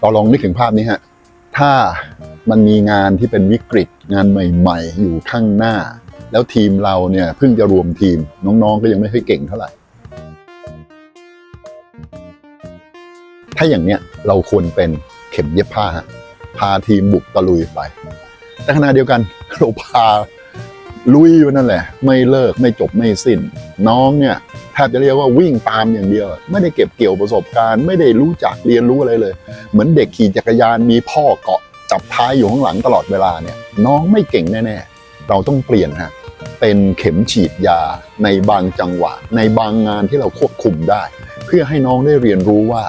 เราลองนึกถึงภาพนี้ฮะ ถ้ามันมีงานที่เป็นวิกฤตงานใหม่ ๆ อยู่ข้างหน้า แล้วทีมเราเนี่ยเพิ่งจะรวมทีมน้องๆก็ยังไม่ค่อยเก่งเท่าไหร่ ถ้าอย่างเนี้ยเราควรเป็นเข็มเย็บผ้า พาทีมบุกตะลุยไป แต่ขณะเดียวกันเราพาลุยอยู่นั่นแหละ ไม่เลิกไม่จบไม่สิ้น น้องเนี่ย บจะเรียกว่าวิ่งตามอย่างเดียว ไม่ได้เก็บเกี่ยวประสบการณ์ ไม่ได้รู้จักเรียนรู้อะไรเลย เหมือนเด็กขี่จักรยานมีพ่อเกาะจับท้ายอยู่ข้างหลังตลอดเวลาเนี่ยน้องไม่เก่งแน่ๆ เราต้องเปลี่ยนฮะเป็นเข็มฉีดยาในบางจังหวะ ในบางงานที่เราควบคุมได้ เพื่อให้น้องได้เรียนรู้ว่า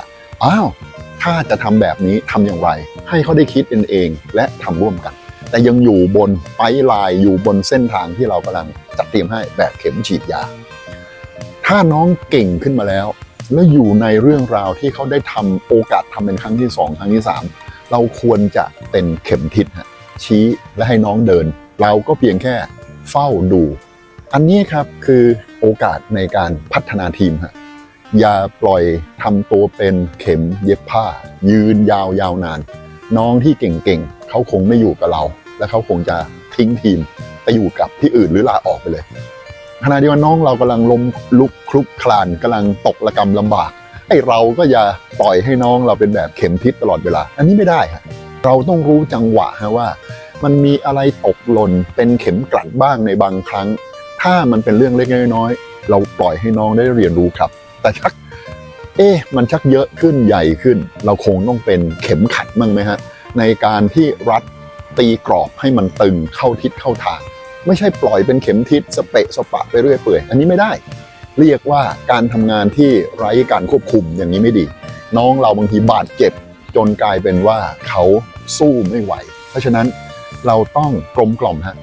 อ้าวถ้าจะทำแบบนี้ทำอย่างไร ให้เขาได้คิดเองเองและทำร่วมกัน แต่ยังอยู่บนไปลายอยู่บนเส้นทางที่เรากำลังจัดเตรียมให้แบบเข็มฉีดยา ถ้าน้องเก่งขึ้นมาแล้ว แล้วอยู่ในเรื่องราวที่เขาได้ทำโอกาสทำเป็นครั้งที่สองครั้งที่สามเราควรจะเป็นเข็มทิศชี้และให้น้องเดิน เราก็เพียงแค่เฝ้าดู อันนี้ครับคือโอกาสในการพัฒนาทีมฮะอย่าปล่อยทำตัวเป็นเข็มเย็บผ้า ยืนยาวยาวนาน น้องที่เก่งๆเขาคงไม่อยู่กับเรา และเขาคงจะทิ้งทีมไปอยู่กับที่อื่นหรือลาออกไปเลย ขณะเดียวกันน้องเรากำลังล้มลุกคลุกคลานกำลังตกระกำลำบากไอ้เราก็อย่าปล่อยให้น้องเราเป็นแบบเข็มทิศตลอดเวลา อันนี้ไม่ได้ฮะเราต้องรู้จังหวะฮะว่า มันมีอะไรตกหล่นเป็นเข็มกลัดบ้างในบางครั้ง ถ้ามันเป็นเรื่องเล็กน้อยเราปล่อยให้น้องได้เรียนรู้ครับ แต่ชัก เอ๊ะมันชักเยอะขึ้นใหญ่ขึ้น เราคงต้องเป็นเข็มขัดมั่งไหมฮะในการที่รัดตีกรอบให้มันตึงเข้าทิศเข้าทาง ไม่ใช่ปล่อยเป็นเข็มทิศสเปะสปะไปเรื่อยเปื่อยอันนี้ไม่ได้ เรียกว่าการทำงานที่ไร้การควบคุมอย่างนี้ไม่ดี น้องเราบางทีบาดเจ็บจนกลายเป็นว่าเขาสู้ไม่ไหว เพราะฉะนั้นเราต้องกลมกล่อมฮะ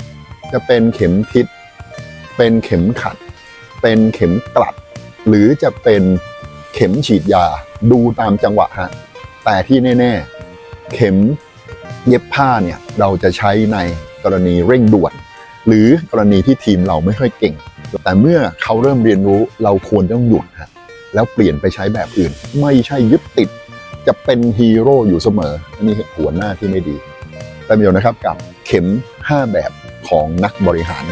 จะเป็นเข็มทิศ เป็นเข็มขัด เป็นเข็มกลัด หรือจะเป็นเข็มฉีดยาดูตามจังหวะฮะแต่ที่แน่ ๆ เข็มเย็บผ้าเนี่ยเราจะใช้ในกรณีเร่งด่วน หรือกรณีที่ทีมเราไม่ค่อยเก่ง แต่เมื่อเขาเริ่มเรียนรู้เราควรต้องหยุดฮะแล้วเปลี่ยนไปใช้แบบอื่น ไม่ใช่ยึดติด จะเป็นฮีโร่อยู่เสมออันนี้หัวหน้าที่ไม่ดีแต่ประโยชน์นะครับกับเข็ม 5 แบบของนักบริหาร